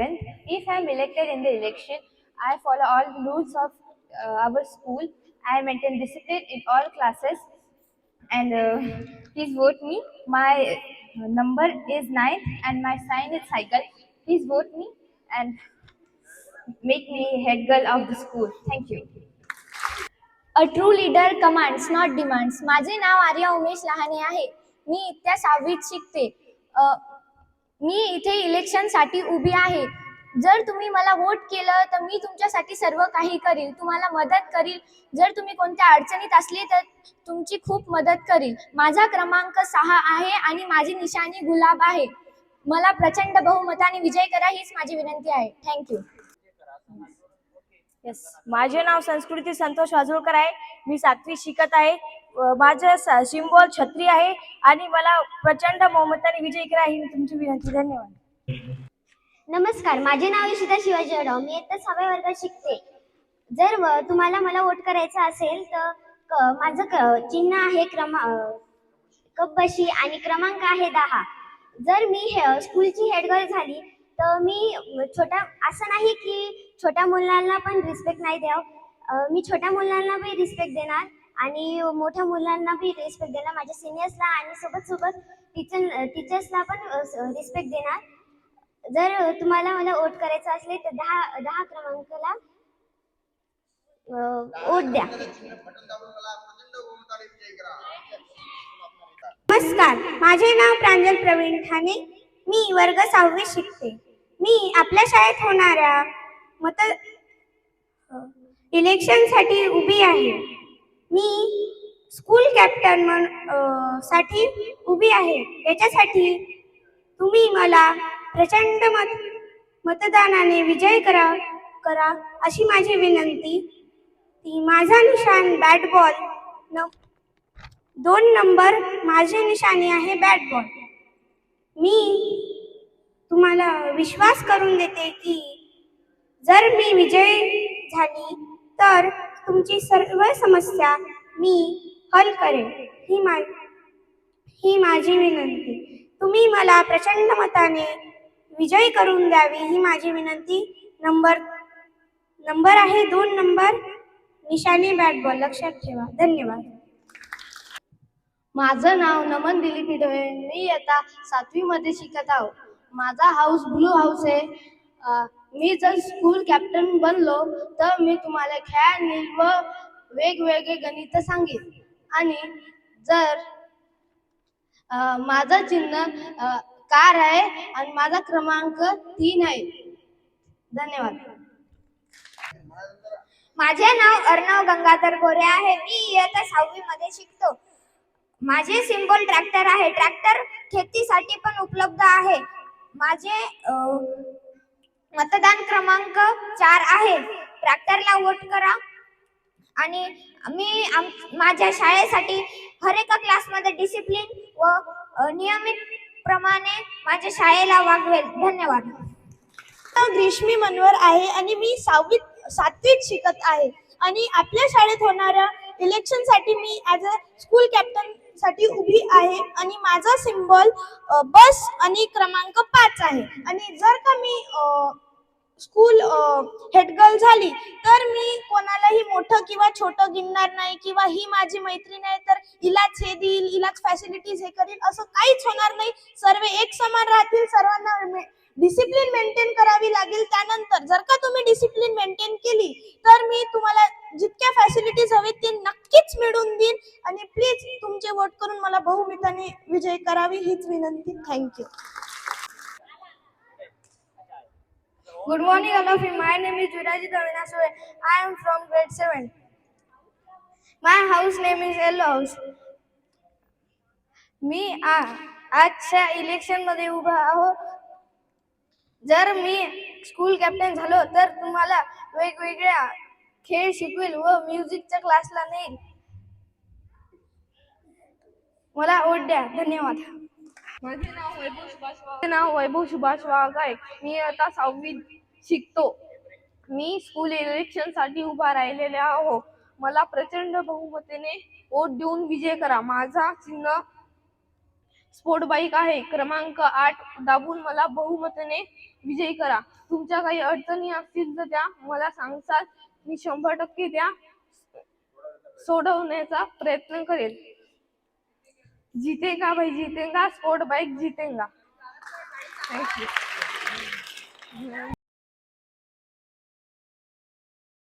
If I am elected in the election, I follow all the rules of uh, our school. I maintain discipline in all classes. And uh, please vote me. My uh, number is 9 and my sign is cycle. Please vote me and make me head girl of the school. Thank you. A true leader commands not demands माझे नाव आर्या उमेश लहाने आहे मी इत्या सहावीत शिकते अ, मी इथे इलेक्शनसाठी उभी आहे. जर तुम्ही मला वोट केलं तर मी तुमच्यासाठी सर्व काही करील. तुम्हाला मदत करील. जर तुम्ही कोणत्या अडचणीत असले तर तुमची खूप मदत करील. माझा क्रमांक सहा आहे आणि माझी निशाणी गुलाब आहे. मला प्रचंड बहुमताने विजय करा हीच माझी विनंती आहे. थँक्यू येस माझे नाव संस्कृती संतोष वाजुळकर आहे. मी सातवी शिकत आहे. माझं सिम्बॉल छत्री आहे आणि मला प्रचंड बहुमताने विजय करा ही तुमची विनंती धन्यवाद. नमस्कार. माझे नाव इशिता शिवाजी अडाव मी इयत्ता सहाव्या वर्गात शिकते. जर तुम्हाला मला वोट करायचं असेल तर क- माझं क- चिन्ह आहे क्रमा अं, कपबशी आणि क्रमांक आहे दहा. जर मी हे स्कूलची हेडगर्ल झाली तर मी छोट्या असं नाही की छोट्या मुलांना पण रिस्पेक्ट नाही द्याव. मी छोट्या मुलांना पण रिस्पेक्ट देणार आणि मोठ्या मुलांना बी रिस्पेक्ट देणार. माझ्या सिनियर्सला आणि सोबत सोबत टीचर टीचर्सला पण रिस्पेक्ट देणार. जर तुम्हाला मला वोट करायचं असले तर दहा दहा क्रमांकाला वोट द्या. नमस्कार. माझे नाव प्रांजल प्रवीण ठाणे. मी वर्ग सहावी शिकते. मी आपल्या शाळेत होणाऱ्या मत इलेक्शनसाठी उभी आहे. मी स्कूल कॅप्टन म्हणसाठी उभी आहे. याच्यासाठी तुम्ही मला प्रचंड मत मतदानाने विजय करा करा अशी माझी विनंती. ती माझा निशाण बॅट बॉल न दोन नंबर माझे निशाणी आहे बॅट बॉल मी तुम्हाला विश्वास करून देते की जर मी विजय झाली तर तुमची सर्व समस्या मी हल करेन. ही मा ही माझी विनंती. तुम्ही मला प्रचंड मताने विजयी करून द्यावी ही माझी विनंती. नंबर नंबर आहे दोन नंबर. निशाणी बॅट बॉल. लक्षात ठेवा. धन्यवाद. माझं नाव नमन दिलीप इडवे मी आता सातवीमध्ये शिकत आहोत माझा हाऊस ब्लू हाऊस आहे. मी जर स्कूल कॅप्टन बनलो तर मी तुम्हाला खेळांनी व वेगवेगळे गणित सांगेन. आणि जर माझं चिन्ह कार आहे आणि माझा क्रमांक तीन आहे. धन्यवाद. माझे नाव अर्णव गंगाधर गोरे आहे. मी इयत्ता सहावी मध्ये शिकतो. माझे सिम्बॉल ट्रॅक्टर आहे. ट्रॅक्टर शेतीसाठी पण उपलब्ध आहे. माझे मतदान क्रमांक चार आहे. ट्रॅक्टरला वोट करा. आणि मी आम माझ्या शाळेसाठी हर एका क्लासमध्ये डिसिप्लिन व नियमित प्रमाणे माझ्या शाळेला वागवेल. धन्यवाद. ग्रीष्मी मनवर आहे आणि मी सहावीत सातवीत शिकत आहे. आणि आपल्या शाळेत होणाऱ्या इलेक्शनसाठी मी ॲज अ स्कूल कॅप्टन साठी उभी आहे आणि माझा सिम्बॉल बस आणि क्रमांक पाच आहे. आणि जर का मी स्कूल हेडगर्ल झाली तर मी कोणालाही मोठं किंवा छोटं गिनणार नाही किंवा ही माझी मैत्रीण आहे तर हिलाच हे देईल हिलाच फॅसिलिटीज हे करील असं काहीच होणार नाही. सर्व एक समान राहतील सर्वांना डिसिप्लिन मेंटेन करावी लागेल. त्यानंतर जर का तुम्ही डिसिप्लिन मेंटेन केली तर मी तुम्हाला जितक्या फॅसिलिटीज हवे ते नक्कीच मिळवून देईन. आणि प्लीज तुमचे वोट करून मला बहुमताने विजय करावी हीच विनंती. Thank you good morning all of you my name is is Virajit Avinash. I am from grade 7. My house name is Yellow house मी आ आजच्या इलेक्शनमध्ये उभा आहो. जर मी स्कूल कॅप्टन झालो तर तुम्हाला वेगवेगळ्या खेळ शिकवेल व म्युझिकच्या क्लासला नेईल. मला वोट द्या. धन्यवाद. माझे नाव वैभव सुभाष माझे नाव वैभव सुभाष वाघ आहे. मी आता सहावीत शिकतो. मी स्कूल इलेक्शनसाठी उभा राहिलेले आहो मला प्रचंड बहुमतीने वोट देऊन विजय करा. माझा चिन्ह स्पोर्ट बाईक आहे. क्रमांक आठ दाबून मला बहुमतेने विजयी करा. तुमच्या काही अडचणी असतील तर त्या मला सांगसाल. मी शंभर टक्के त्या सोडवण्याचा प्रयत्न करेल. जीतेगा भाई जीतेगा. स्पोर्ट बाईक जीतेगा. थँक्यू